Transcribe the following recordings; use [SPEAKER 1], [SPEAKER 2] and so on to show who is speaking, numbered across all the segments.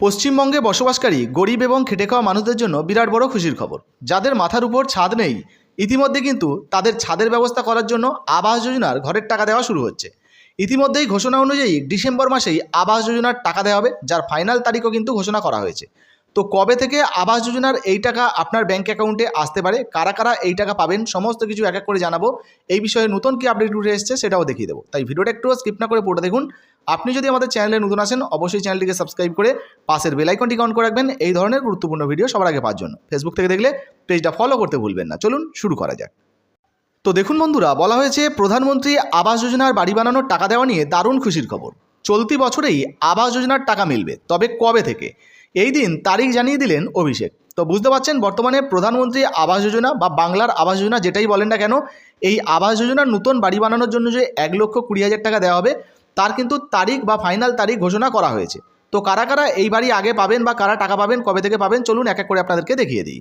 [SPEAKER 1] পশ্চিমবঙ্গে বসবাসকারী, গরিব এবং খেটে খাওয়া মানুষদের জন্য বিরাট বড় খুশির খবর। যাদের মাথার উপর ছাদ নেই, ইতিমধ্যে কিন্তু তাদের ছাদের ব্যবস্থা করার জন্য আবাস যোজনার ঘরের টাকা দেওয়া শুরু হচ্ছে। ইতিমধ্যেই ঘোষণা অনুযায়ী ডিসেম্বর মাসেই আবাস যোজনার টাকা দেওয়া হবে, যার ফাইনাল তারিখও কিন্তু ঘোষণা করা হয়েছে। তো কবে থেকে আবাস যোজনার এই টাকা আপনার ব্যাঙ্ক অ্যাকাউন্টে আসতে পারে? কারা কারা এই টাকা পাবেন? সমস্ত কিছু এক এক করে জানাব। এই বিষয়ে নতুন কি আপডেট উঠে এসেছে সেটাও দেখিয়ে দেবো। তাই ভিডিওটা একটু স্কিপ না করে পড়ে দেখুন। আপনি যদি আমাদের চ্যানেলে নতুন আসেন, অবশ্যই চ্যানেলটিকে সাবস্ক্রাইব করে পাশের বেল আইকনটি অন করে রাখবেন। এই ধরনের গুরুত্বপূর্ণ ভিডিও সবার আগে পাওয়ার জন্য। ফেসবুক থেকে দেখলে পেজটা ফলো করতে ভুলবেন না। চলুন শুরু করা যাক। তো দেখুন বন্ধুরা, বলা হয়েছে প্রধানমন্ত্রী আবাস যোজনার বাড়ি বানানোর টাকা দেওয়া নিয়ে দারুণ খুশির খবর। চলতি বছরেই আবাস যোজনার টাকা মিলবে। তবে কবে থেকে? এই দিন তারিখ জানিয়ে দিলেন অভিষেক। তো বুঝতে পারছেন, বর্তমানে প্রধানমন্ত্রী আবাস যোজনা বা বাংলার আবাস যোজনা যেটাই বলেন না কেন, এই আবাস যোজনার নতুন বাড়ি বানানোর জন্য যে এক লক্ষ কুড়ি হাজার টাকা দেওয়া হবে, তার কিন্তু তারিখ বা ফাইনাল তারিখ ঘোষণা করা হয়েছে। তো কারা কারা এই বাড়ি আগে পাবেন বা কারা টাকা পাবেন, কবে থেকে পাবেন, চলুন এক এক করে আপনাদেরকে দেখিয়ে দিই।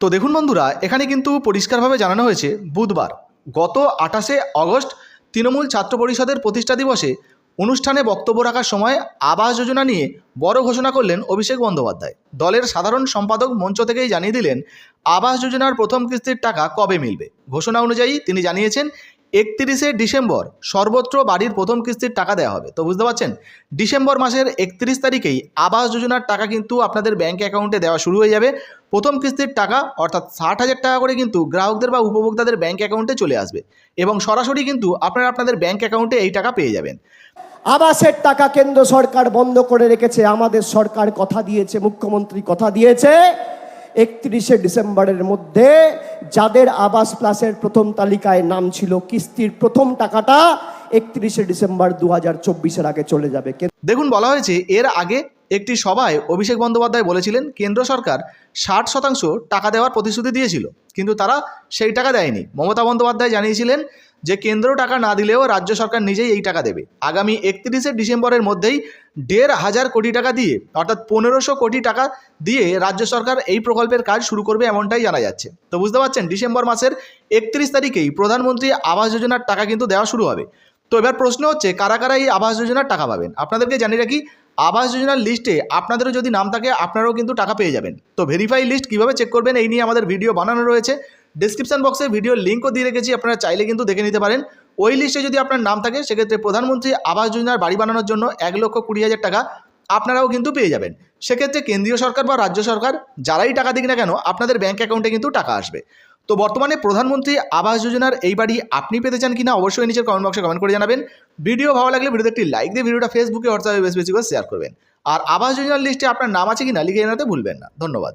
[SPEAKER 1] তো দেখুন বন্ধুরা, এখানে কিন্তু পরিষ্কারভাবে জানানো হয়েছে, বুধবার গত আঠাশে অগস্ট তৃণমূল ছাত্র পরিষদের প্রতিষ্ঠা দিবসে অনুষ্ঠানে বক্তব্য রাখার সময় আবাস যোজনা নিয়ে বড় ঘোষণা করলেন অভিষেক বন্দ্যোপাধ্যায়। দলের সাধারণ সম্পাদক মঞ্চ থেকেই জানিয়ে দিলেন, আবাস যোজনার প্রথম কিস্তির টাকা কবে মিলবে? ঘোষণা অনুযায়ী তিনি জানিয়েছেন একত্রিশে ডিসেম্বর সর্বত্র বাড়ির প্রথম কিস্তির টাকা দেওয়া হবে। তো বুঝতে পারছেন? ডিসেম্বর মাসের একত্রিশ তারিখেই আবাস যোজনার টাকা কিন্তু আপনাদের ব্যাঙ্ক অ্যাকাউন্টে দেওয়া শুরু হয়ে যাবে। প্রথম কিস্তির টাকা, অর্থাৎ ষাট হাজার টাকা করে কিন্তু গ্রাহকদের বা উপভোক্তাদের ব্যাঙ্ক অ্যাকাউন্টে চলে আসবে এবং সরাসরি কিন্তু আপনারা আপনাদের ব্যাঙ্ক অ্যাকাউন্টে এই টাকা পেয়ে যাবেন।
[SPEAKER 2] আবাসের টাকা কেন্দ্র সরকার বন্ধ করে রেখেছে, আমাদের সরকার কথা দিয়েছে, মুখ্যমন্ত্রী কথা দিয়েছে। একত্রিশে ডিসেম্বরের মধ্যে যাদের আবাস প্লাসের প্রথম তালিকায় নাম ছিল কিস্তির প্রথম টাকাটা একত্রিশে ডিসেম্বর দু হাজার চব্বিশের আগে চলে যাবে।
[SPEAKER 1] দেখুন, বলা হয়েছে এর আগে একটি সভায় অভিষেক বন্দ্যোপাধ্যায় বলেছিলেন, কেন্দ্র সরকার ষাট শতাংশ টাকা দেওয়ার প্রতিশ্রুতি দিয়েছিল, কিন্তু তারা সেই টাকা দেয়নি। মমতা বন্দ্যোপাধ্যায় জানিয়েছিলেন যে কেন্দ্র টাকা না দিলেও রাজ্য সরকার নিজেই এই টাকা দেবে। আগামী একত্রিশে ডিসেম্বরের মধ্যেই দেড় হাজার কোটি টাকা দিয়ে, অর্থাৎ পনেরোশো কোটি টাকা দিয়ে রাজ্য সরকার এই প্রকল্পের কাজ শুরু করবে এমনটাই জানা যাচ্ছে। তো বুঝতে পারছেন, ডিসেম্বর মাসের একত্রিশ তারিখেই প্রধানমন্ত্রী আবাস যোজনার টাকা কিন্তু দেওয়া শুরু হবে। তো এবার প্রশ্ন হচ্ছে, কারা কারা এই আবাস যোজনার টাকা পাবেন? আপনাদেরকে জানিয়ে রাখি, আবাস যোজনার লিস্টে আপনাদেরও যদি নাম থাকে, আপনারাও কিন্তু টাকা পেয়ে যাবেন। তো ভেরিফাই লিস্ট কীভাবে চেক করবেন, এই নিয়ে আমাদের ভিডিও বানানো রয়েছে। ডিসক্রিপশন বক্সে ভিডিও লিঙ্কও দিয়ে রেখেছি, আপনারা চাইলে কিন্তু দেখে নিতে পারেন। ওই লিস্টে যদি আপনার নাম থাকে, সেক্ষেত্রে প্রধানমন্ত্রী আবাস যোজনার বাড়ি বানানোর জন্য এক লক্ষ কুড়ি হাজার টাকা আপনারাও কিন্তু পেয়ে যাবেন। সেক্ষেত্রে কেন্দ্রীয় সরকার বা রাজ্য সরকার, যারাই টাকা দিক না কেন, আপনাদের ব্যাঙ্ক অ্যাকাউন্টে কিন্তু টাকা আসবে। তো বর্তমানে প্রধানমন্ত্রী আবাস যোজনার এই বাড়ি আপনি পেতে চান কিনা, অবশ্যই নিচের কমেন্ট বক্সে কমেন্ট করে জানাবেন। ভিডিও ভালো লাগলে ভিডিওতে একটি লাইক দিয়ে ভিডিওটা ফেসবুকে হোয়াটসঅ্যাপে বেশি বেশি করে শেয়ার করবেন। আর আবাস যোজনার লিস্টে আপনার নাম আছে কিনা, লিখে জানাতে ভুলবেন না। ধন্যবাদ।